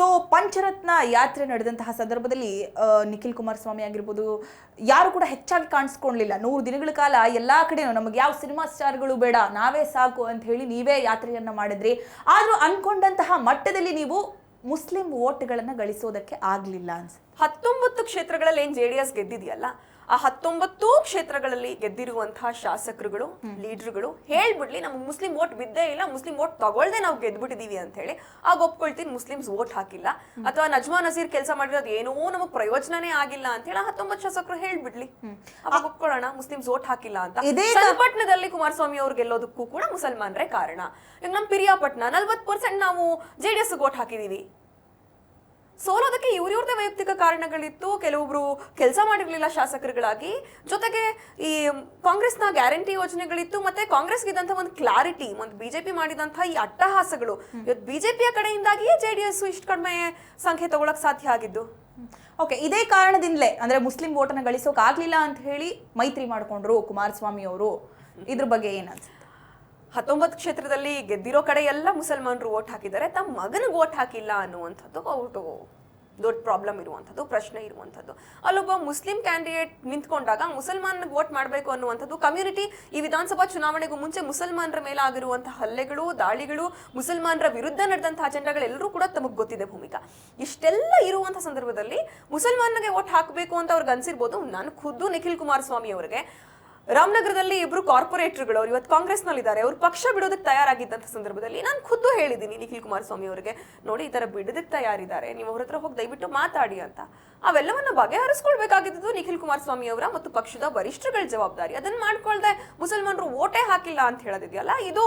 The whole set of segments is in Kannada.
ಸೊ ಪಂಚರತ್ನ ಯಾತ್ರೆ ನಡೆದಂತಹ ಸಂದರ್ಭದಲ್ಲಿ ನಿಖಿಲ್ ಕುಮಾರಸ್ವಾಮಿ ಆಗಿರ್ಬೋದು, ಯಾರು ಕೂಡ ಹೆಚ್ಚಾಗಿ ಕಾಣಿಸ್ಕೊಳ್ಲಿಲ್ಲ ನೂರು ದಿನಗಳ ಕಾಲ ಎಲ್ಲ ಕಡೆನೂ ನಮಗೆ ಯಾವ ಸಿನಿಮಾ ಸ್ಟಾರ್ಗಳು ಬೇಡ, ನಾವೇ ಸಾಕು ಅಂತ ಹೇಳಿ ನೀವೇ ಯಾತ್ರೆಯನ್ನು ಮಾಡಿದ್ರಿ. ಆದರೂ ಅನ್ಕೊಂಡಂತಹ ಮಟ್ಟದಲ್ಲಿ ನೀವು ಮುಸ್ಲಿಂ ವೋಟ್ಗಳನ್ನು ಗಳಿಸೋದಕ್ಕೆ ಆಗಲಿಲ್ಲ ಅನ್ಸುತ್ತೆ. ಹತ್ತೊಂಬತ್ತು ಕ್ಷೇತ್ರಗಳಲ್ಲಿ ಏನು ಜೆ ಡಿ ಎಸ್ ಗೆದ್ದಿದೆಯಲ್ಲ ಆ ಹತ್ತೊಂಬತ್ತು ಕ್ಷೇತ್ರಗಳಲ್ಲಿ ಗೆದ್ದಿರುವಂತಹ ಶಾಸಕರುಗಳು ಲೀಡರ್ಗಳು ಹೇಳ್ಬಿಡ್ಲಿ ನಮ್ಗೆ ಮುಸ್ಲಿಂ ವೋಟ್ ಬಿದ್ದೇ ಇಲ್ಲ ಮುಸ್ಲಿಂ ವೋಟ್ ತಗೊಳ್ದೆ ನಾವು ಗೆದ್ಬಿಟ್ಟಿದೀವಿ ಅಂತ ಹೇಳಿ ಆಗ ಒಪ್ಕೊಳ್ತೀನಿ ಮುಸ್ಲಿಮ್ಸ್ ವೋಟ್ ಹಾಕಿಲ್ಲ. ಅಥವಾ ನಜ್ಮಾ ನಜೀರ್ ಕೆಲಸ ಮಾಡಿರೋದು ಏನೋ ನಮಗೆ ಪ್ರಯೋಜನನೇ ಆಗಿಲ್ಲ ಅಂತ ಹೇಳಿ ಹತ್ತೊಂಬತ್ತು ಶಾಸಕರು ಹೇಳ್ಬಿಡ್ಲಿ. ಅವಾಗ ಒಪ್ಕೊಳ್ಳೋಣ ಮುಸ್ಲಿಮ್ಸ್ ವೋಟ್ ಹಾಕಿಲ್ಲ ಅಂತ. ಪಟ್ಣದಲ್ಲಿ ಚನ್ನಪಟ್ಟಣದಲ್ಲಿ ಕುಮಾರಸ್ವಾಮಿ ಅವ್ರು ಗೆಲ್ಲೋದಕ್ಕೂ ಕೂಡ ಮುಸಲ್ಮಾನರೇ ಕಾರಣ. ಈಗ ನಮ್ಮ ಪಿರಿಯಾಪಟ್ಟಣ ನಲ್ವತ್ತು ಪರ್ಸೆಂಟ್ ನಾವು ಜೆಡಿಎಸ್ ವೋಟ್ ಹಾಕಿದೀವಿ. ಸೋಲೋದಕ್ಕೆ ಇವ್ರಿವ್ರದೇ ವೈಯಕ್ತಿಕ ಕಾರಣಗಳಿತ್ತು. ಕೆಲವೊಬ್ರು ಕೆಲಸ ಮಾಡಿರ್ಲಿಲ್ಲ ಶಾಸಕರುಗಳಾಗಿ. ಜೊತೆಗೆ ಈ ಕಾಂಗ್ರೆಸ್ನ ಗ್ಯಾರಂಟಿ ಯೋಜನೆಗಳಿತ್ತು ಮತ್ತೆ ಕಾಂಗ್ರೆಸ್ಗೆ ಇದ್ದಂಥ ಒಂದು ಕ್ಲಾರಿಟಿ ಒಂದು ಬಿಜೆಪಿ ಮಾಡಿದಂತಹ ಈ ಅಟ್ಟಹಾಸಗಳು. ಇವತ್ತು ಬಿಜೆಪಿಯ ಕಡೆಯಿಂದಾಗಿಯೇ ಜೆ ಡಿ ಎಸ್ ಇಷ್ಟು ಕಡಿಮೆ ಸಂಖ್ಯೆ ತಗೊಳಕ್ ಸಾಧ್ಯ ಆಗಿದ್ದು. ಓಕೆ ಇದೇ ಕಾರಣದಿಂದಲೇ ಅಂದ್ರೆ ಮುಸ್ಲಿಂ ಓಟನ್ನು ಗಳಿಸೋಕೆ ಆಗ್ಲಿಲ್ಲ ಅಂತ ಹೇಳಿ ಮೈತ್ರಿ ಮಾಡ್ಕೊಂಡ್ರು ಕುಮಾರಸ್ವಾಮಿ ಅವರು ಇದ್ರ ಬಗ್ಗೆ ಏನ್ ಅನ್ಸುತ್ತೆ ಹತ್ತೊಂಬತ್ತು ಕ್ಷೇತ್ರದಲ್ಲಿ ಗೆದ್ದಿರೋ ಕಡೆ ಎಲ್ಲ ಮುಸಲ್ಮಾನರು ವೋಟ್ ಹಾಕಿದ್ದಾರೆ. ತಮ್ಮ ಮಗನಿಗೆ ವೋಟ್ ಹಾಕಿಲ್ಲ ಅನ್ನುವಂಥದ್ದು ಅವರು ದೊಡ್ಡ ಪ್ರಾಬ್ಲಮ್ ಇರುವಂಥದ್ದು, ಪ್ರಶ್ನೆ ಇರುವಂಥದ್ದು. ಅಲ್ಲೊಬ್ಬ ಮುಸ್ಲಿಂ ಕ್ಯಾಂಡಿಡೇಟ್ ನಿಂತ್ಕೊಂಡಾಗ ಮುಸಲ್ಮಾನಿಗೆ ವೋಟ್ ಮಾಡಬೇಕು ಅನ್ನುವಂಥದ್ದು ಕಮ್ಯುನಿಟಿ ಈ ವಿಧಾನಸಭಾ ಚುನಾವಣೆಗೂ ಮುಂಚೆ ಮುಸಲ್ಮಾನರ ಮೇಲೆ ಆಗಿರುವಂತಹ ಹಲ್ಲೆಗಳು, ದಾಳಿಗಳು, ಮುಸಲ್ಮಾನರ ವಿರುದ್ಧ ನಡೆದಂತಹ ಅಜೆಂಡಾಗಳೆಲ್ಲರೂ ಕೂಡ ತಮಗೆ ಗೊತ್ತಿದೆ ಭೂಮಿಕಾ. ಇಷ್ಟೆಲ್ಲ ಇರುವಂಥ ಸಂದರ್ಭದಲ್ಲಿ ಮುಸಲ್ಮಾನಿಗೆ ವೋಟ್ ಹಾಕಬೇಕು ಅಂತ ಅವ್ರಿಗೆ ಅನ್ಸಿರ್ಬೋದು. ನಾನು ಖುದ್ದು ನಿಖಿಲ್ ಕುಮಾರಸ್ವಾಮಿ ಅವರಿಗೆ. ರಾಮನಗರದಲ್ಲಿ ಇಬ್ರು ಕಾರ್ಪೊರೇಟರ್ಗಳು, ಅವ್ರು ಇವತ್ತು ಕಾಂಗ್ರೆಸ್ನಲ್ಲಿದ್ದಾರೆ. ಅವ್ರು ಪಕ್ಷ ಬಿಡೋದಕ್ಕೆ ತಯಾರಾಗಿದ್ದಂಥ ಸಂದರ್ಭದಲ್ಲಿ ನಾನು ಖುದ್ದು ಹೇಳಿದ್ದೀನಿ ನಿಖಿಲ್ ಕುಮಾರಸ್ವಾಮಿ ಅವರಿಗೆ. ನೋಡಿ, ಈ ಥರ ಬಿಡೋದಕ್ಕೆ ತಯಾರಿದ್ದಾರೆ. ನೀವು ಅವ್ರ ಹತ್ರ ಹೋಗಿ ದಯವಿಟ್ಟು ಮಾತಾಡಿ ಅಂತ. ಅವೆಲ್ಲವನ್ನ ಬಗೆಹರಿಸ್ಕೊಳ್ಬೇಕಾಗಿದ್ದು ನಿಖಿಲ್ ಕುಮಾರಸ್ವಾಮಿ ಅವರ ಮತ್ತು ಪಕ್ಷದ ವರಿಷ್ಠರುಗಳ ಜವಾಬ್ದಾರಿ. ಅದನ್ನ ಮಾಡ್ಕೊಳ್ದೆ ಮುಸಲ್ಮಾನರು ಓಟೇ ಹಾಕಿಲ್ಲ ಅಂತ ಹೇಳೋದಿದೆಯಲ್ಲ? ಇದು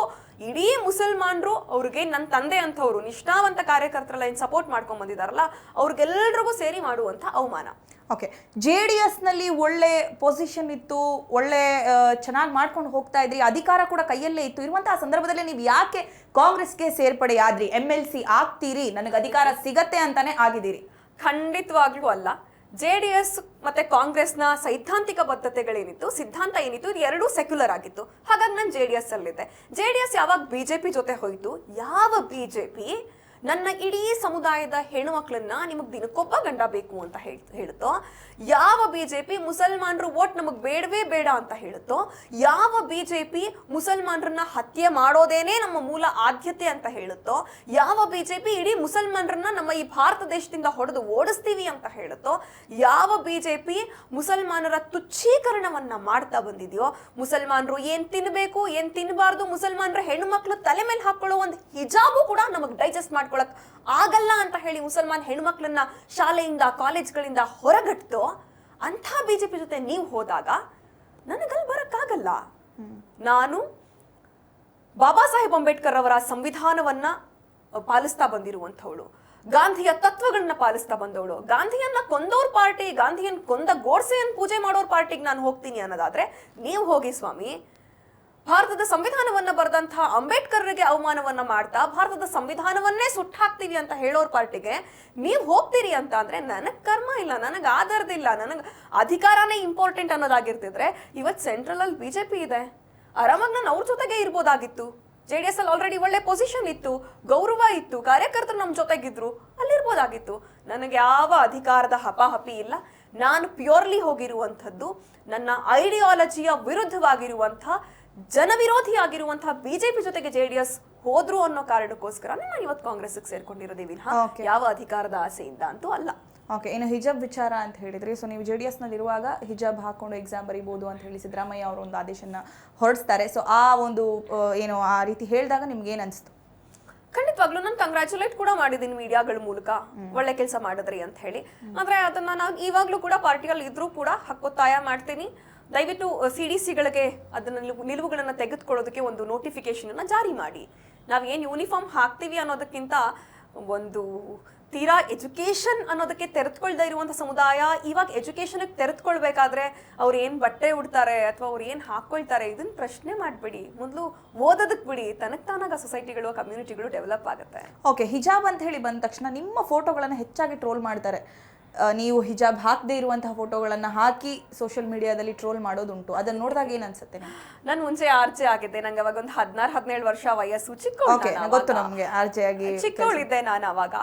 ಇಡೀ ಮುಸಲ್ಮಾನರು ಅವ್ರಿಗೆ ನನ್ನ ತಂದೆ ಅಂತವ್ರು ನಿಷ್ಠಾವಂತ ಕಾರ್ಯಕರ್ತರೆಲ್ಲ ಏನು ಸಪೋರ್ಟ್ ಮಾಡ್ಕೊಂಡ್ ಬಂದಿದಾರಲ್ಲ ಅವ್ರಿಗೆಲ್ಲರಿಗೂ ಸೇರಿ ಮಾಡುವಂಥ ಅವಮಾನ. ಓಕೆ ಜೆ ಡಿ ಎಸ್ನಲ್ಲಿ ಒಳ್ಳೆ ಪೊಸಿಷನ್ ಇತ್ತು, ಒಳ್ಳೆ ಚೆನ್ನಾಗಿ ಮಾಡ್ಕೊಂಡು ಹೋಗ್ತಾ ಇದ್ರಿ, ಅಧಿಕಾರ ಕೂಡ ಕೈಯಲ್ಲೇ ಇತ್ತು. ಇರುವಂತಹ ಸಂದರ್ಭದಲ್ಲಿ ನೀವು ಯಾಕೆ ಕಾಂಗ್ರೆಸ್ಗೆ ಸೇರ್ಪಡೆ ಆದ್ರಿ? ಎಂ ಎಲ್ ಸಿ ಆಗ್ತೀರಿ, ನನಗೆ ಅಧಿಕಾರ ಸಿಗತ್ತೆ ಅಂತಾನೆ ಆಗಿದ್ದೀರಿ. ಖಂಡಿತವಾಗ್ಲೂ ಅಲ್ಲ. ಜೆ ಡಿ ಎಸ್ ಮತ್ತೆ ಕಾಂಗ್ರೆಸ್ನ ಸೈದ್ಧಾಂತಿಕ ಬದ್ಧತೆಗಳೇನಿತ್ತು, ಸಿದ್ಧಾಂತ ಏನಿತ್ತು, ಇದು ಎರಡೂ ಸೆಕ್ಯುಲರ್ ಆಗಿತ್ತು. ಹಾಗಾಗಿ ನಾನು ಜೆ ಡಿ ಎಸ್ ಅಲ್ಲಿದ್ದೆ. ಜೆ ಡಿ ಎಸ್ ಯಾವಾಗ ಬಿಜೆಪಿ ಜೊತೆ ಹೋಯಿತು? ಯಾವ ಬಿಜೆಪಿ ನನ್ನ ಇಡೀ ಸಮುದಾಯದ ಹೆಣ್ಣುಮಕ್ಳನ್ನ ನಿಮಗೆ ದಿನಕ್ಕೊಬ್ಬ ಗಂಡ ಬೇಕು ಅಂತ ಹೇಳ್ತೋ ಯಾವ ಬಿಜೆಪಿ ಮುಸಲ್ಮಾನರು ಓಟ್ ನಮಗೆ ಬೇಡವೇ ಬೇಡ ಅಂತ ಹೇಳುತ್ತೋ? ಯಾವ ಬಿಜೆಪಿ ಮುಸಲ್ಮಾನರನ್ನ ಹತ್ಯೆ ಮಾಡೋದೇನೇ ನಮ್ಮ ಮೂಲ ಆದ್ಯತೆ ಅಂತ ಹೇಳುತ್ತೋ? ಯಾವ ಬಿಜೆಪಿ ಇಡೀ ಮುಸಲ್ಮಾನರನ್ನ ನಮ್ಮ ಈ ಭಾರತ ದೇಶದಿಂದ ಹೊಡೆದು ಓಡಿಸ್ತೀವಿ ಅಂತ ಹೇಳುತ್ತೋ? ಯಾವ ಬಿಜೆಪಿ ಮುಸಲ್ಮಾನರ ತುಚ್ಛೀಕರಣವನ್ನ ಮಾಡ್ತಾ ಬಂದಿದೆಯೋ? ಮುಸಲ್ಮಾನರು ಏನ್ ತಿನ್ಬೇಕು, ಏನ್ ತಿನ್ಬಾರ್ದು? ಮುಸಲ್ಮಾನರ ಹೆಣ್ಣುಮಕ್ಳು ತಲೆ ಮೇಲೆ ಹಾಕೊಳ್ಳೋ ಒಂದು ಹಿಜಾಬು ಕೂಡ ನಮಗೆ ಡೈಜೆಸ್ಟ್ ಮಾಡ್ಕೊಳಕ್ ಆಗಲ್ಲ ಅಂತ ಹೇಳಿ ಮುಸಲ್ಮಾನ್ ಹೆಣ್ಮಕ್ಳನ್ನ ಶಾಲೆಯಿಂದ, ಕಾಲೇಜ್ಗಳಿಂದ ಹೊರಗಟ್ಟು ಅಂಥ ಬಿಜೆಪಿ ಜೊತೆ ನೀವು ಹೋದಾಗ ನನಗಲ್ಲಿ ಬರೋಕ್ಕಾಗಲ್ಲ. ನಾನು ಬಾಬಾ ಸಾಹೇಬ್ ಅಂಬೇಡ್ಕರ್ ಅವರ ಸಂವಿಧಾನವನ್ನ ಪಾಲಿಸ್ತಾ ಬಂದಿರುವಂಥವಳು. ಗಾಂಧಿಯ ತತ್ವಗಳನ್ನ ಪಾಲಿಸ್ತಾ ಬಂದವಳು. ಗಾಂಧಿಯನ್ನ ಕೊಂದೋರ್ ಪಾರ್ಟಿ, ಗಾಂಧಿಯನ್ ಕೊಂದ ಗೋಡ್ಸೆಯನ್ನು ಪೂಜೆ ಮಾಡೋರ್ ಪಾರ್ಟಿಗೆ ನಾನು ಹೋಗ್ತೀನಿ ಅನ್ನೋದಾದ್ರೆ ನೀವು ಹೋಗಿ ಸ್ವಾಮಿ ಭಾರತದ ಸಂವಿಧಾನವನ್ನ ಬರೆದಂತಹ ಅಂಬೇಡ್ಕರ್ರಿಗೆ ಅವಮಾನವನ್ನ ಮಾಡ್ತಾ ಭಾರತದ ಸಂವಿಧಾನವನ್ನೇ ಸುಟ್ಟಾಕ್ತೀವಿ ಅಂತ ಹೇಳೋರ್ ಪಾರ್ಟಿಗೆ ನೀವು ಹೋಗ್ತೀರಿ ಅಂತ ಅಂದ್ರೆ ನನಗ್ ಕರ್ಮ ಇಲ್ಲ, ನನಗೆ ಆಧಾರದಿಲ್ಲ ನನಗೆ ಅಧಿಕಾರನೇ ಇಂಪಾರ್ಟೆಂಟ್ ಅನ್ನೋದಾಗಿರ್ತಿದ್ರೆ ಇವತ್ತು ಸೆಂಟ್ರಲ್ ಅಲ್ಲಿ ಬಿಜೆಪಿ ಇದೆ. ಆರಾಮಾಗಿ ನಾನು ಅವ್ರ ಜೊತೆಗೆ ಇರ್ಬೋದಾಗಿತ್ತು. ಜೆ ಡಿ ಎಸ್ ಅಲ್ಲಿ ಆಲ್ರೆಡಿ ಒಳ್ಳೆ ಪೊಸಿಷನ್ ಇತ್ತು, ಗೌರವ ಇತ್ತು, ಕಾರ್ಯಕರ್ತರು ನಮ್ಮ ಜೊತೆಗಿದ್ರು, ಅಲ್ಲಿರ್ಬೋದಾಗಿತ್ತು. ನನಗೆ ಯಾವ ಅಧಿಕಾರದ ಹಪಾಹಪಿ ಇಲ್ಲ. ನಾನು ಪ್ಯೂರ್ಲಿ ಹೋಗಿರುವಂಥದ್ದು ನನ್ನ ಐಡಿಯಾಲಜಿಯ ವಿರುದ್ಧವಾಗಿರುವಂಥ ಜನವಿರೋಧಿಯಾಗಿರುವಂತಹ ಬಿಜೆಪಿ ಜೊತೆಗೆ ಜೆ ಡಿ ಎಸ್ ಹೋದ್ರು ಅನ್ನೋ ಕಾರಣಕ್ಕೋಸ್ಕರ ನಾನು ಇವತ್ತು ಕಾಂಗ್ರೆಸ್ಗೆ ಸೇರ್ಕೊಂಡಿರೋದೇ ವಿನಃ. ಯಾವ ಅಧಿಕಾರದ ಆಸೆಯಿಂದ ಅಂತೂ ಅಲ್ಲ. ಓಕೆ ಇನ್ನು ಹಿಜಾಬ್ ವಿಚಾರ ಅಂತ ಹೇಳಿದ್ರಿ ಸೊ ನೀವು ಜೆ ಡಿ ಇರುವಾಗ ಹಿಜಾಬ್ ಹಾಕೊಂಡು ಎಕ್ಸಾಮ್ ಬರೀಬಹುದು ಅಂತ ಹೇಳಿ ಸಿದ್ದರಾಮಯ್ಯ ಅವರು ಒಂದು ಆದೇಶನ ಹೊರಡಿಸ್ತಾರೆ. ಸೊ ಆ ಒಂದು ಏನು ಆ ರೀತಿ ಹೇಳಿದಾಗ ನಿಮ್ಗೆ ಏನು ಅನಿಸ್ತು? ಖಂಡಿತವಾಗ್ಲೂ ನಾನು ಕಂಗ್ರ್ಯಾಚುಲೇಟ್ ಕೂಡ ಮಾಡಿದ್ದೀನಿ ಮೀಡಿಯಾಗಳ ಮೂಲಕ. ಒಳ್ಳೆ ಕೆಲಸ ಮಾಡಿದ್ರಿ ಅಂತ ಹೇಳಿ. ಆದ್ರೆ ಅದನ್ನ ನಾನು ಇವಾಗ್ಲೂ ಕೂಡ ಪಾರ್ಟಿಯಲ್ಲಿ ಇದ್ರೂ ಕೂಡ ಹಕ್ಕೊತ್ತಾಯ ಮಾಡ್ತೀನಿ. ದಯವಿಟ್ಟು ಸಿ ಡಿ ಸಿಗಳಿಗೆ ಅದನ್ನ ನಿಲುವುಗಳನ್ನು ತೆಗೆದುಕೊಳ್ಳೋದಕ್ಕೆ ಒಂದು ನೋಟಿಫಿಕೇಶನ್ ಅನ್ನ ಜಾರಿ ಮಾಡಿ. ನಾವು ಏನು ಯೂನಿಫಾರ್ಮ್ ಹಾಕ್ತೀವಿ ಅನ್ನೋದಕ್ಕಿಂತ ಒಂದು ತೀರಾ ಎಜುಕೇಷನ್ ಅನ್ನೋದಕ್ಕೆ ತೆರೆದುಕೊಳ್ದೇ ಇರುವಂಥ ಸಮುದಾಯ ಇವಾಗ ಎಜುಕೇಷನಿಗೆ ತೆರೆದುಕೊಳ್ಬೇಕಾದ್ರೆ ಅವ್ರು ಏನು ಬಟ್ಟೆ ಉಡ್ತಾರೆ ಅಥವಾ ಅವ್ರು ಏನು ಹಾಕ್ಕೊಳ್ತಾರೆ ಇದನ್ನ ಪ್ರಶ್ನೆ ಮಾಡಬೇಡಿ. ಮೊದಲು ಓದೋದಕ್ಕೆ ಬಿಡಿ. ತನಗೆ ತಾನಾಗ ಸೊಸೈಟಿಗಳು ಕಮ್ಯುನಿಟಿಗಳು ಡೆವಲಪ್ ಆಗುತ್ತೆ. ಓಕೆ ಹಿಜಾಬ್ ಅಂತ ಹೇಳಿ ಬಂದ ತಕ್ಷಣ ನಿಮ್ಮ ಫೋಟೋಗಳನ್ನು ಹೆಚ್ಚಾಗಿ ಟ್ರೋಲ್ ಮಾಡ್ತಾರೆ. ನೀವು ಹಿಜಾಬ್ ಹಾಕದೇ ಇರುವಂತಹ ಫೋಟೋಗಳನ್ನ ಹಾಕಿ ಸೋಷಿಯಲ್ ಮೀಡಿಯಾದಲ್ಲಿ ಟ್ರೋಲ್ ಮಾಡೋದುಂಟು. ಅದನ್ನ ನೋಡಿದಾಗ ಏನ್ ಅನ್ಸುತ್ತೆ? ನಾನು ಮುಂಚೆ ಆರ್ಜೆ ಆಗಿದ್ದೆ. ನಂಗೆ ಅವಾಗ ಒಂದು ಹದಿನಾರು ಹದಿನೇಳು ವರ್ಷ ವಯಸ್ಸು. ಚಿಕ್ಕ ಗೊತ್ತು ನಮ್ಗೆ ಆರ್ಜೆ ಆಗಿ ಚಿಕ್ಕವಳಿದ್ದೆ ನಾನು ಅವಾಗ.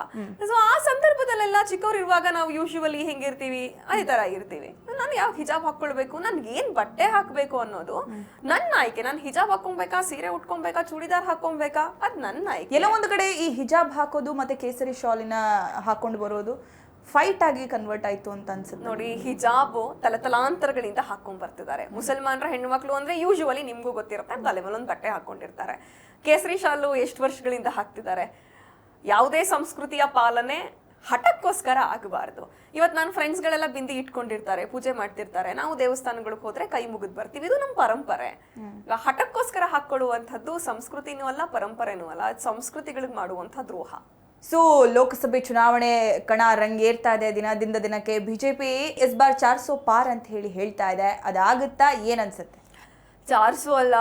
ಸೊ ಆ ಸಂದರ್ಭದಲ್ಲೆಲ್ಲ ಚಿಕ್ಕವ್ರು ಇರುವಾಗ ನಾವು ಯೂಶುವಲಿ ಹೆಂಗಿರ್ತೀವಿ? ಅದೇ ತರ ಇರ್ತೀವಿ. ನಾನು ಯಾವ ಹಿಜಾಬ್ ಹಾಕೊಳ್ಬೇಕು ನನ್ಗೆ ಏನ್ ಬಟ್ಟೆ ಹಾಕಬೇಕು ಅನ್ನೋದು? ನನ್ನ ಆಯ್ಕೆ ನಾನು ಹಿಜಾಬ್ ಹಾಕೊಬೇಕಾ ಸೀರೆ ಉಟ್ಕೊಬೇಕಾ ಚೂಡಿದಾರ್ ಹಾಕೊಬೇಕಾ ಅದ್ ನನ್ನ ಆಯ್ಕೆ ಎಲ್ಲ ಒಂದು ಕಡೆ ಈ ಹಿಜಾಬ್ ಹಾಕೋದು ಮತ್ತೆ ಕೇಸರಿ ಶಾಲಿನ ಹಾಕೊಂಡು ಬರೋದು ಫೈಟ್ ಆಗಿ ಕನ್ವರ್ಟ್ ಆಯ್ತು ಅಂತ ಅನ್ಸುತ್ತೆ. ನೋಡಿ ಹಿಜಾಬ್ ತಲತಲಾಂತರಗಳಿಂದ ಹಾಕೊಂಡ್ ಬರ್ತಿದ್ದಾರೆ ಮುಸಲ್ಮಾನರ ಹೆಣ್ಮಕ್ಳು ಅಂದ್ರೆ ಯೂಶುವಲಿ ನಿಮ್ಗೂ ಗೊತ್ತಿರುತ್ತೆ ತಲೆ ಮೇಲೊಂದು ಬಟ್ಟೆ ಹಾಕೊಂಡಿರ್ತಾರೆ. ಕೇಸರಿ ಶಾಲು ಎಷ್ಟು ವರ್ಷಗಳಿಂದ ಹಾಕ್ತಿದ್ದಾರೆ? ಯಾವುದೇ ಸಂಸ್ಕೃತಿಯ ಪಾಲನೆ ಹಠಕ್ಕೋಸ್ಕರ ಆಗಬಾರ್ದು. ಇವತ್ತು ನನ್ನ ಫ್ರೆಂಡ್ಸ್ಗಳೆಲ್ಲ ಬಿಂದಿ ಇಟ್ಕೊಂಡಿರ್ತಾರೆ ಪೂಜೆ ಮಾಡ್ತಿರ್ತಾರೆ. ನಾವು ದೇವಸ್ಥಾನಗಳಿಗೆ ಹೋದ್ರೆ ಕೈ ಮುಗಿದು ಬರ್ತೀವಿ. ಇದು ನಮ್ಮ ಪರಂಪರೆ. ಹಠಕ್ಕೋಸ್ಕರ ಹಾಕೊಳ್ಳುವಂಥದ್ದು ಸಂಸ್ಕೃತಿನೂ ಅಲ್ಲ ಪರಂಪರೆನೂ ಅಲ್ಲ. ಸಂಸ್ಕೃತಿಗಳಿಗೆ ಮಾಡುವಂಥ ದ್ರೋಹ. ಸೊ ಲೋಕಸಭೆ ಚುನಾವಣೆ ಕಣ ರಂಗೇರ್ತಾ ಇದೆ. ದಿನದಿಂದ ದಿನಕ್ಕೆ ಬಿಜೆಪಿ ಎಸ್ ಬಾರ್ ಚಾರ್ ಸೋ ಪಾರ್ ಅಂತ ಹೇಳಿ ಹೇಳ್ತಾ ಇದೆ. ಅದಾಗುತ್ತಾ ಏನನ್ಸುತ್ತೆ ಚಾರ್ಸು ಅಲ್ಲ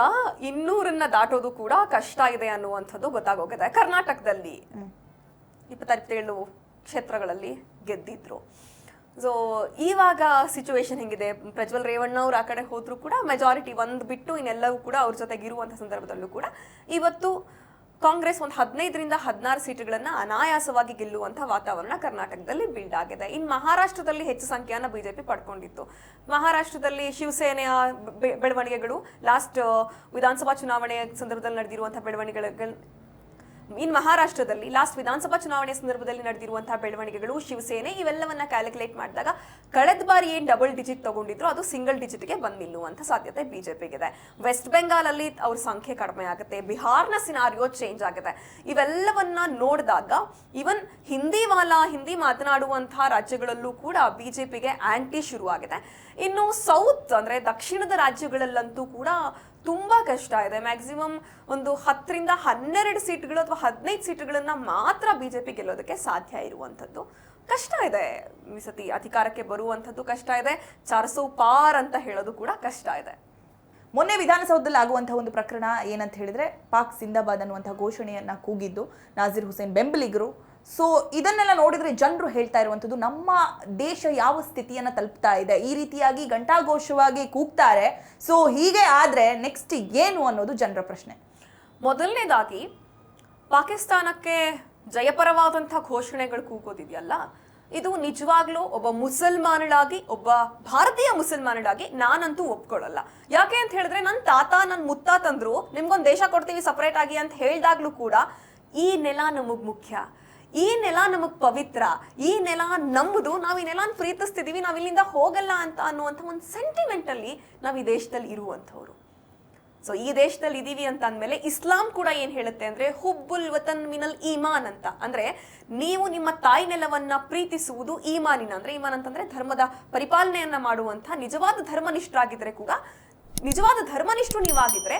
ಇನ್ನೂರನ್ನ ದಾಟೋದು ಕೂಡ ಕಷ್ಟ ಇದೆ ಅನ್ನುವಂಥದ್ದು ಗೊತ್ತಾಗೋಗಿದೆ. ಕರ್ನಾಟಕದಲ್ಲಿ ಇಪ್ಪತ್ತೇಳು ಕ್ಷೇತ್ರಗಳಲ್ಲಿ ಗೆದ್ದಿದ್ರು. ಸೊ ಇವಾಗ ಸಿಚುವೇಶನ್ ಹೆಂಗಿದೆ? ಪ್ರಜ್ವಲ್ ರೇವಣ್ಣ ಅವ್ರು ಆ ಕಡೆ ಹೋದ್ರು ಕೂಡ ಮೆಜಾರಿಟಿ ಒಂದು ಬಿಟ್ಟು ಇನ್ನೆಲ್ಲವೂ ಕೂಡ ಅವ್ರ ಜೊತೆಗೆ ಇರುವಂಥ ಸಂದರ್ಭದಲ್ಲೂ ಕೂಡ ಇವತ್ತು ಕಾಂಗ್ರೆಸ್ ಒಂದು ಹದಿನೈದರಿಂದ ಹದಿನಾರು ಸೀಟುಗಳನ್ನ ಅನಾಯಾಸವಾಗಿ ಗೆಲ್ಲುವಂತಹ ವಾತಾವರಣ ಕರ್ನಾಟಕದಲ್ಲಿ ಬಿಲ್ಡ್ ಆಗಿದೆ. ಇನ್ ಮಹಾರಾಷ್ಟ್ರದಲ್ಲಿ ಹೆಚ್ಚು ಸಂಖ್ಯೆಯನ್ನ ಬಿಜೆಪಿ ಪಡ್ಕೊಂಡಿತ್ತು. ಮಹಾರಾಷ್ಟ್ರದಲ್ಲಿ ಶಿವಸೇನೆಯ ಬೆಳವಣಿಗೆಗಳು ಲಾಸ್ಟ್ ವಿಧಾನಸಭಾ ಚುನಾವಣೆಯ ಸಂದರ್ಭದಲ್ಲಿ ನಡೆದಿರುವಂತಹ ಬೆಳವಣಿಗೆಗಳ ಇನ್ ಮಹಾರಾಷ್ಟ್ರದಲ್ಲಿ ಲಾಸ್ಟ್ ವಿಧಾನಸಭಾ ಚುನಾವಣೆ ಸಂದರ್ಭದಲ್ಲಿ ನಡೆದಿರುವಂತಹ ಬೆಳವಣಿಗೆಗಳು, ಶಿವಸೇನೆ ಇವೆಲ್ಲವನ್ನ ಕ್ಯಾಲ್ಕುಲೇಟ್ ಮಾಡಿದಾಗ ಕಳೆದ ಬಾರಿ ಏನ್ ಡಬಲ್ ಡಿಜಿಟ್ ತಗೊಂಡಿದ್ರು ಅದು ಸಿಂಗಲ್ ಡಿಜಿಟ್ಗೆ ಬಂದ್ ನಿಲ್ಲುವಂತ ಸಾಧ್ಯತೆ ಬಿಜೆಪಿಗಿದೆ. ವೆಸ್ಟ್ ಬೆಂಗಾಲ್ ಅಲ್ಲಿ ಅವ್ರ ಸಂಖ್ಯೆ ಕಡಿಮೆ ಆಗುತ್ತೆ, ಬಿಹಾರ್ನ ಸಿನಾರಿಯೋ ಚೇಂಜ್ ಆಗುತ್ತೆ. ಇವೆಲ್ಲವನ್ನ ನೋಡಿದಾಗ ಇವನ್ ಹಿಂದಿ ವಾಲ ಹಿಂದಿ ಮಾತನಾಡುವಂತಹ ರಾಜ್ಯಗಳಲ್ಲೂ ಕೂಡ ಬಿಜೆಪಿಗೆ ಆಂಟಿ ಶುರುವಾಗಿದೆ. ಇನ್ನು ಸೌತ್ ಅಂದ್ರೆ ದಕ್ಷಿಣದ ರಾಜ್ಯಗಳಲ್ಲಂತೂ ಕೂಡ ತುಂಬಾ ಕಷ್ಟ ಇದೆ. ಮ್ಯಾಕ್ಸಿಮಮ್ ಒಂದು ಹತ್ತರಿಂದ ಹನ್ನೆರಡು ಸೀಟ್ಗಳು ಅಥವಾ ಹದಿನೈದು ಸೀಟ್ಗಳನ್ನ ಮಾತ್ರ ಬಿಜೆಪಿ ಗೆಲ್ಲೋದಕ್ಕೆ ಸಾಧ್ಯ ಇರುವಂಥದ್ದು. ಕಷ್ಟ ಇದೆ. ಈ ಸತಿ ಅಧಿಕಾರಕ್ಕೆ ಬರುವಂಥದ್ದು ಕಷ್ಟ ಇದೆ. ಚಾರ್ಸೋ ಪಾರ್ ಅಂತ ಹೇಳೋದು ಕೂಡ ಕಷ್ಟ ಇದೆ. ಮೊನ್ನೆ ವಿಧಾನಸೌಧದಲ್ಲಿ ಆಗುವಂತಹ ಒಂದು ಪ್ರಕರಣ ಏನಂತ ಹೇಳಿದ್ರೆ ಪಾಕ್ ಸಿಂದಾಬಾದ್ ಅನ್ನುವಂತಹ ಘೋಷಣೆಯನ್ನ ಕೂಗಿದ್ದು ನಾಜೀರ್ ಹುಸೇನ್ ಬೆಂಬಲಿಗರು ಸೊ ಇದನ್ನೆಲ್ಲ ನೋಡಿದ್ರೆ ಜನರು ಹೇಳ್ತಾ ಇರುವಂಥದ್ದು, ನಮ್ಮ ದೇಶ ಯಾವ ಸ್ಥಿತಿಯನ್ನು ತಲುಪ್ತಾ ಇದೆ? ಈ ರೀತಿಯಾಗಿ ಘಂಟಾಘೋಷವಾಗಿ ಕೂಗ್ತಾರೆ. ಸೊ ಹೀಗೆ ಆದ್ರೆ ನೆಕ್ಸ್ಟ್ ಏನು ಅನ್ನೋದು ಜನರ ಪ್ರಶ್ನೆ. ಮೊದಲನೇದಾಗಿ, ಪಾಕಿಸ್ತಾನಕ್ಕೆ ಜಯಪರವಾದಂಥ ಘೋಷಣೆಗಳು ಕೂಗೋದಿದೆಯಲ್ಲ? ಇದು ನಿಜವಾಗ್ಲೂ ಒಬ್ಬ ಮುಸಲ್ಮಾನಳಾಗಿ, ಒಬ್ಬ ಭಾರತೀಯ ಮುಸಲ್ಮಾನಳಾಗಿ ನಾನಂತೂ ಒಪ್ಕೊಳ್ಳಲ್ಲ. ಯಾಕೆ ಅಂತ ಹೇಳಿದ್ರೆ ನನ್ನ ತಾತ ನನ್ನ ಮುತ್ತಾತಂದ್ರು, ನಿಮ್ಗೊಂದು ದೇಶ ಕೊಡ್ತೀವಿ ಸಪರೇಟ್ ಆಗಿ ಅಂತ ಹೇಳಿದಾಗ್ಲೂ ಕೂಡ ಈ ನೆಲ ನಮಗೆ ಮುಖ್ಯ. ಈ ನೆಲ ನಮಗ್ ಪವಿತ್ರ, ಈ ನೆಲ ನಂಬುದು ನಾವು ಈ ನೆಲನ ಪ್ರೀತಿಸ್ತಿದೀವಿ, ನಾವು ಇಲ್ಲಿಂದ ಹೋಗಲ್ಲ ಅಂತ ಅನ್ನುವಂಥ ಒಂದು ಸೆಂಟಿಮೆಂಟಲ್ಲಿ ನಾವು ಈ ದೇಶದಲ್ಲಿ ಇರುವಂಥವ್ರು. ಸೊ ಈ ದೇಶದಲ್ಲಿ ಇದೀವಿ ಅಂತ ಅಂದ್ಮೇಲೆ ಇಸ್ಲಾಂ ಕೂಡ ಏನ್ ಹೇಳುತ್ತೆ ಅಂದ್ರೆ ಹುಬ್ಬುಲ್ ವತನ್ ಮಿನಲ್ ಈಮಾನ್ ಅಂತ. ಅಂದ್ರೆ ನೀವು ನಿಮ್ಮ ತಾಯಿ ನೆಲವನ್ನ ಪ್ರೀತಿಸುವುದು ಈಮಾನಿನ. ಅಂದ್ರೆ ಈಮಾನ್ ಅಂತಂದ್ರೆ ಧರ್ಮದ ಪರಿಪಾಲನೆಯನ್ನ ಮಾಡುವಂತ ನಿಜವಾದ ಧರ್ಮನಿಷ್ಠರಾಗಿದ್ರೆ ಕೂಡ ನಿಜವಾದ ಧರ್ಮನಿಷ್ಠು ನೀವಾಗಿದ್ರೆ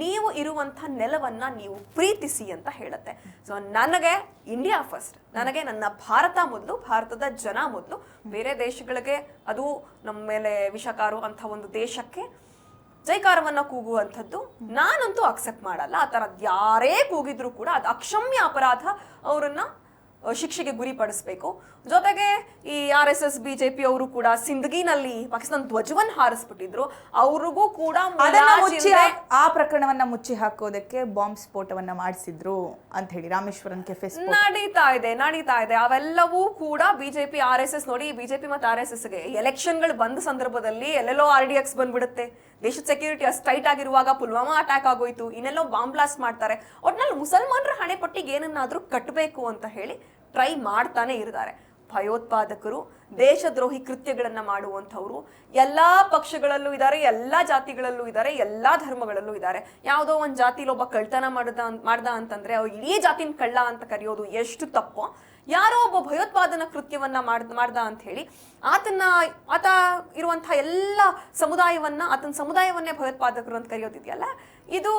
ನೀವು ಇರುವಂತ ನೆಲವನ್ನ ನೀವು ಪ್ರೀತಿಸಿ ಅಂತ ಹೇಳುತ್ತೆ. ಸೊ ನನಗೆ ಇಂಡಿಯಾ ಫಸ್ಟ್ ನನಗೆ ನನ್ನ ಭಾರತ ಮೊದಲು, ಭಾರತದ ಜನ ಮೊದಲು. ಬೇರೆ ದೇಶಗಳಿಗೆ ಅದು ನಮ್ಮ ಮೇಲೆ ವಿಷಕಾರು ಅಂತ ಒಂದು ದೇಶಕ್ಕೆ ಜೈಕಾರವನ್ನ ಕೂಗುವಂಥದ್ದು ನಾನಂತೂ ಅಕ್ಸೆಪ್ಟ್ ಮಾಡಲ್ಲ. ಆ ಥರದ್ದು ಯಾರೇ ಕೂಗಿದ್ರು ಕೂಡ ಅದು ಅಕ್ಷಮ್ಯ ಅಪರಾಧ ಅವರನ್ನ ಶಿಕ್ಷೆಗೆ ಗುರಿಪಡಿಸಬೇಕು ಜೊತೆಗೆ ಈ ಆರ್ ಎಸ್ ಎಸ್ ಬಿಜೆಪಿ ಅವರು ಕೂಡ ಸಿಂದಗಿನಲ್ಲಿ ಪಾಕಿಸ್ತಾನ ಧ್ವಜವನ್ನ ಹಾರಿಸ್ಬಿಟ್ಟಿದ್ರು. ಅವ್ರಿಗೂ ಕೂಡ ಆ ಪ್ರಕರಣವನ್ನ ಮುಚ್ಚಿ ಹಾಕೋದಕ್ಕೆ ಬಾಂಬ್ ಸ್ಫೋಟವನ್ನ ಮಾಡಿಸಿದ್ರು ಅಂತ ಹೇಳಿ ರಾಮೇಶ್ವರನ್ ಕೆಫೆ ನಡೀತಾ ಇದೆ ನಡೀತಾ ಇದೆ. ಅವೆಲ್ಲವೂ ಕೂಡ ಬಿಜೆಪಿ ಆರ್ ಎಸ್ ಎಸ್ ನೋಡಿ ಬಿಜೆಪಿ ಮತ್ತು ಆರ್ ಎಸ್ ಎಸ್ಗೆ ಎಲೆಕ್ಷನ್ಗಳು ಬಂದ ಸಂದರ್ಭದಲ್ಲಿ ಎಲ್ಲೆಲ್ಲೋ ಆರ್ ಡಿ ಎಕ್ಸ್ ಬಂದ್ಬಿಡುತ್ತೆ. ದೇಶದ ಸೆಕ್ಯೂರಿಟಿ ಅಷ್ಟು ಟೈಟ್ ಆಗಿರುವಾಗ ಪುಲ್ವಾಮಾ ಅಟ್ಯಾಕ್ ಆಗೋಯ್ತು ಇನ್ನೆಲ್ಲೋ ಬಾಂಬ್ ಬ್ಲಾಸ್ಟ್ ಮಾಡ್ತಾರೆ. ಒಟ್ನಲ್ಲಿ ಮುಸಲ್ಮಾನರ ಹಣೆ ಪಟ್ಟಿಗೆ ಏನನ್ನಾದ್ರೂ ಕಟ್ಟಬೇಕು ಅಂತ ಹೇಳಿ ಟ್ರೈ ಮಾಡ್ತಾನೆ ಇರ್ತಾರೆ. ಭಯೋತ್ಪಾದಕರು, ದೇಶದ್ರೋಹಿ ಕೃತ್ಯಗಳನ್ನು ಮಾಡುವಂಥವ್ರು, ಎಲ್ಲ ಪಕ್ಷಗಳಲ್ಲೂ ಇದ್ದಾರೆ ಎಲ್ಲ ಜಾತಿಗಳಲ್ಲೂ ಇದ್ದಾರೆ ಎಲ್ಲ ಧರ್ಮಗಳಲ್ಲೂ ಇದ್ದಾರೆ ಯಾವುದೋ ಒಂದು ಜಾತಿಲಿ ಒಬ್ಬ ಕಳ್ತನ ಮಾಡ್ದ ಮಾಡ್ದ ಅಂತಂದ್ರೆ ಅವ್ರು ಇಡೀ ಜಾತಿನ ಕಳ್ಳ ಅಂತ ಕರೆಯೋದು ಎಷ್ಟು ತಪ್ಪೋ? ಯಾರೋ ಒಬ್ಬ ಭಯೋತ್ಪಾದನಾ ಕೃತ್ಯವನ್ನ ಮಾಡ್ದ ಮಾಡ್ದ ಅಂತ ಹೇಳಿ ಆತನ ಆತ ಇರುವಂತಹ ಎಲ್ಲ ಸಮುದಾಯವನ್ನ, ಆತನ ಸಮುದಾಯವನ್ನೇ ಭಯೋತ್ಪಾದಕರು ಅಂತ ಕರೆಯೋದಿದೆಯಲ್ಲ? ಇದು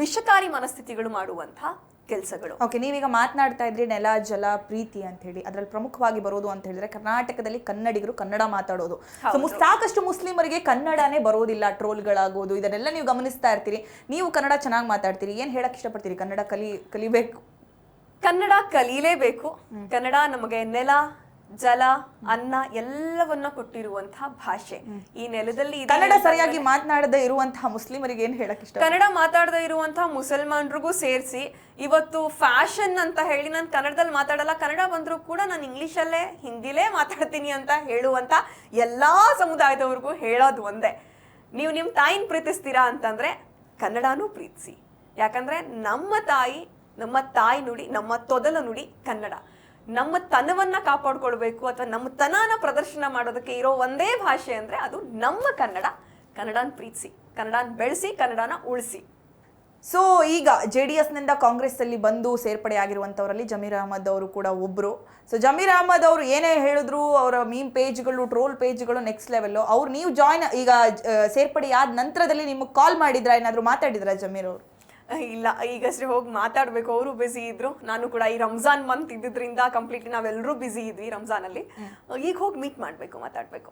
ವಿಷಕಾರಿ ಮನಸ್ಥಿತಿಗಳು ಮಾಡುವಂತಹ ಕೆಲಸಗಳು. ಓಕೆ ನೀವೀಗ ಮಾತನಾಡ್ತಾ ಇದ್ರಿ ನೆಲ ಜಲ ಪ್ರೀತಿ ಅಂತ ಹೇಳಿ. ಅದ್ರಲ್ಲಿ ಪ್ರಮುಖವಾಗಿ ಬರೋದು ಅಂತ ಹೇಳಿದ್ರೆ ಕರ್ನಾಟಕದಲ್ಲಿ ಕನ್ನಡಿಗರು ಕನ್ನಡ ಮಾತಾಡೋದು. ಸಾಕಷ್ಟು ಮುಸ್ಲಿಮರಿಗೆ ಕನ್ನಡನೇ ಬರೋದಿಲ್ಲ ಟ್ರೋಲ್ಗಳಾಗೋದು ಇದನ್ನೆಲ್ಲ ನೀವು ಗಮನಿಸ್ತಾ ಇರ್ತೀರಿ. ನೀವು ಕನ್ನಡ ಚೆನ್ನಾಗಿ ಮಾತಾಡ್ತೀರಿ. ಏನ್ ಹೇಳಕ್ ಇಷ್ಟಪಡ್ತೀರಿ? ಕನ್ನಡ ಕಲಿ ಕಲಿಬೇಕು. ಕನ್ನಡ ಕಲೀಲೇಬೇಕು. ಕನ್ನಡ ನಮಗೆ ನೆಲ ಜಲ ಅನ್ನ ಎಲ್ಲವನ್ನ ಕೊಟ್ಟಿರುವಂತಹ ಭಾಷೆ. ಈ ನೆಲದಲ್ಲಿ ಕನ್ನಡ ಸರಿಯಾಗಿ ಮಾತನಾಡದೇ ಇರುವಂತಹ ಮುಸ್ಲಿಮರಿಗೆ ಏನ್ ಹೇಳಕ್ ಇಷ್ಟ? ಕನ್ನಡ ಮಾತಾಡದೇ ಇರುವಂತಹ ಮುಸಲ್ಮಾನ್ರಿಗೂ ಸೇರಿಸಿ ಇವತ್ತು ಫ್ಯಾಷನ್ ಅಂತ ಹೇಳಿ ನಾನು ಕನ್ನಡದಲ್ಲಿ ಮಾತಾಡಲ್ಲ ಕನ್ನಡ ಬಂದರೂ ಕೂಡ ನಾನು ಇಂಗ್ಲಿಷಲ್ಲೇ ಹಿಂದಿಲೇ ಮಾತಾಡ್ತೀನಿ ಅಂತ ಹೇಳುವಂತ ಎಲ್ಲಾ ಸಮುದಾಯದವ್ರಿಗೂ ಹೇಳೋದು ಒಂದೇ. ನೀವು ನಿಮ್ಮ ತಾಯಿನ ಪ್ರೀತಿಸ್ತೀರಾ ಅಂತಂದ್ರೆ ಕನ್ನಡನೂ ಪ್ರೀತಿಸಿ. ಯಾಕಂದ್ರೆ ನಮ್ಮ ತಾಯಿ ನಮ್ಮ ತಾಯಿ ನುಡಿ ನಮ್ಮ ತೊದಲ ನುಡಿ ಕನ್ನಡ. ನಮ್ಮ ತನವನ್ನ ಕಾಪಾಡ್ಕೊಳ್ಬೇಕು ಅಥವಾ ನಮ್ಮ ತನನ ಪ್ರದರ್ಶನ ಮಾಡೋದಕ್ಕೆ ಇರೋ ಒಂದೇ ಭಾಷೆ ಅಂದ್ರೆ ಅದು ನಮ್ಮ ಕನ್ನಡ. ಕನ್ನಡನ ಪ್ರೀತಿಸಿ, ಕನ್ನಡನ ಬೆಳೆಸಿ, ಕನ್ನಡನ ಉಳಿಸಿ. ಸೊ ಈಗ ಜೆ ಡಿ ಎಸ್ನಿಂದ ಕಾಂಗ್ರೆಸ್ ಅಲ್ಲಿ ಬಂದು ಸೇರ್ಪಡೆ ಆಗಿರುವಂಥವರಲ್ಲಿ ಜಮೀರ್ ಅಹಮದ್ ಅವರು ಕೂಡ ಒಬ್ಬರು ಸೊ ಜಮೀರ್ ಅಹಮದ್ ಅವರು ಏನೇ ಹೇಳಿದ್ರು ಅವರ ಮೀಮ್ ಪೇಜ್ಗಳು ಟ್ರೋಲ್ ಪೇಜ್ಗಳು ನೆಕ್ಸ್ಟ್ ಲೆವೆಲ್ ಅವ್ರು ನೀವು ಜಾಯ್ನ್ ಈಗ ಸೇರ್ಪಡೆ ಆದ ನಂತರದಲ್ಲಿ ನಿಮಗೆ ಕಾಲ್ ಮಾಡಿದ್ರ? ಏನಾದರೂ ಮಾತಾಡಿದ್ರ ಜಮೀರ್ ಅವರು? ಇಲ್ಲ ಈಗಷ್ಟೇ ಹೋಗಿ ಮಾತಾಡ್ಬೇಕು. ಅವರು ಬ್ಯುಸಿ ಇದ್ರು. ನಾನು ಕೂಡ ಈ ರಂಜಾನ್ ಮಂತ್ ಇದ್ದಿದ್ರಿಂದ ಕಂಪ್ಲೀಟ್ಲಿ ನಾವೆಲ್ಲರೂ ಬ್ಯುಸಿ ಇದ್ವಿ ರಂಜಾನ್ ಅಲ್ಲಿ ಈಗ ಹೋಗಿ ಮೀಟ್ ಮಾಡಬೇಕು ಮಾತಾಡಬೇಕು.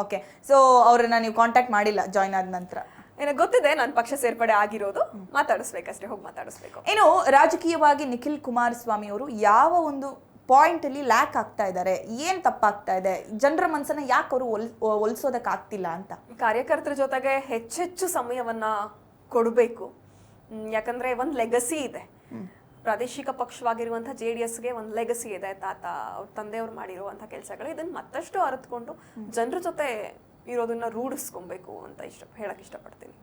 ಓಕೆ ಸೊ ಅವ್ರನ್ನ ನೀವು ಕಾಂಟ್ಯಾಕ್ಟ್ ಮಾಡಿಲ್ಲ ಜಾಯ್ನ್ ಆದ ನಂತರ? ಏನೋ ಗೊತ್ತಿದೆ ನಾನು ಪಕ್ಷ ಸೇರ್ಪಡೆ ಆಗಿರೋದು. ಮಾತಾಡಿಸ್ಬೇಕಷ್ಟೇ ಹೋಗಿ ಮಾತಾಡಿಸ್ಬೇಕು. ಏನು ರಾಜಕೀಯವಾಗಿ ನಿಖಿಲ್ ಕುಮಾರಸ್ವಾಮಿ ಅವರು ಯಾವ ಒಂದು ಪಾಯಿಂಟ್ ಅಲ್ಲಿ ಲ್ಯಾಕ್ ಆಗ್ತಾ ಇದ್ದಾರೆ? ಏನ್ ತಪ್ಪಾಗ್ತಾ ಇದೆ? ಜನರ ಮನಸ್ಸನ್ನ ಯಾಕೆ ಅವರು ಒಲ್ ಒಲ್ಸೋದಕ್ ಆಗ್ತಿಲ್ಲ ಅಂತ? ಕಾರ್ಯಕರ್ತರ ಜೊತೆಗೆ ಹೆಚ್ಚೆಚ್ಚು ಸಮಯವನ್ನ ಕೊಡಬೇಕು. ಯಾಕಂದ್ರೆ ಒಂದು ಲೆಗಸಿ ಇದೆ. ಪ್ರಾದೇಶಿಕ ಪಕ್ಷವಾಗಿರುವಂತಹ ಜೆ ಡಿ ಎಸ್ಗೆ ಒಂದು ಲೆಗಸಿ ಇದೆ. ತಾತ ಅವ್ರ ತಂದೆಯವ್ರು ಮಾಡಿರುವಂತಹ ಕೆಲಸಗಳು. ಇದನ್ನ ಮತ್ತಷ್ಟು ಅರಿತುಕೊಂಡು ಜನರ ಜೊತೆ ಇರೋದನ್ನ ರೂಢಿಸ್ಕೊಬೇಕು ಅಂತ ಇಷ್ಟ ಹೇಳಕ್ ಇಷ್ಟಪಡ್ತೀನಿ.